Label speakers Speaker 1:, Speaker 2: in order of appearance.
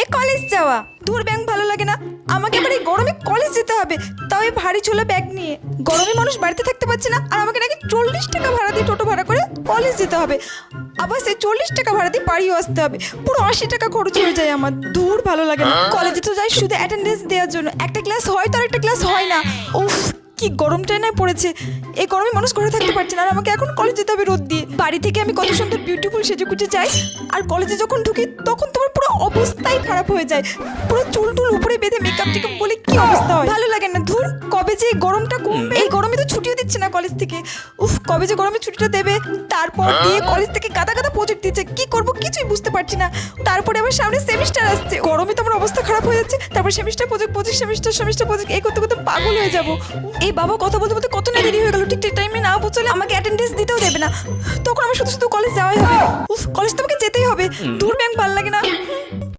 Speaker 1: গরমে কলেজ যাওয়া। ধুর ব্যাগ ভালো লাগে না। আমাকে এবার এই গরমে কলেজ যেতে হবে। তাও এই ভারী ছোলা ব্যাগ নিয়ে। গরমে মানুষ বাড়িতে থাকতে পারছে না। আর আমাকে নাকি চল্লিশ টাকা ভাড়া দিয়ে টোটো ভাড়া করে কলেজ যেতে হবে। আবার সেই চল্লিশ টাকা ভাড়া দিয়ে বাড়িও আসতে হবে। পুরো আশি টাকা খরচ হয়ে যায় আমার। দূর ভালো লাগে না। কলেজে তো যাই শুধু অ্যাটেন্ডেন্স দেওয়ার জন্য। একটা ক্লাস হয় তো আর একটা ক্লাস হয় না। উফ কি গরমটাই না পড়েছে? এই গরমে মানুষ ঘরে থাকতে পারছে না, আর আমাকে এখন কলেজ যেতে হবে রোদ দিয়ে। বাড়ি থেকে আমি কত সুন্দর বিউটিফুল সেজে গুজে যাই, আর কলেজে যখন ঢুকি, তখন তোমার পুরো অবস্থাই খারাপ হয়ে যায়। পুরো চুল টুল উপরে বেঁধে মেকআপ টেকআপ বলে কি অবস্থা হয়? ভালো লাগে না। ধুর, কবে যে গরমটা কমবে? এই গরমে তো ছুটিও দিচ্ছে না কলেজ থেকে। উফ, কবে যে গরমে ছুটিটা দেবে? তারপর দিয়ে কলেজ থেকে গাদা গাদা পারছি না। তারপরে আবার সামনে সেমিস্টার আসছে। গরমে তো আমার অবস্থা খারাপ হয়ে যাচ্ছে। তারপর সেমিস্টার প্রজেক্ট পঁচিশ সেমিস্টার সেমিস্টার প্রজেক্ট এই করতে করতে পাগল হয়ে যাব। এই বাবা কথা বলতে বলতে কত না দেরি হয়ে গেল। ঠিক ঠিক টাইমে না পৌঁছলে আমাকে অ্যাটেন্ডেন্স দিতেও দেবে না। তখন আমার শুধু শুধু কলেজ যাওয়াই হবে। উফ কলেজ তো আমাকে যেতেই হবে। দূর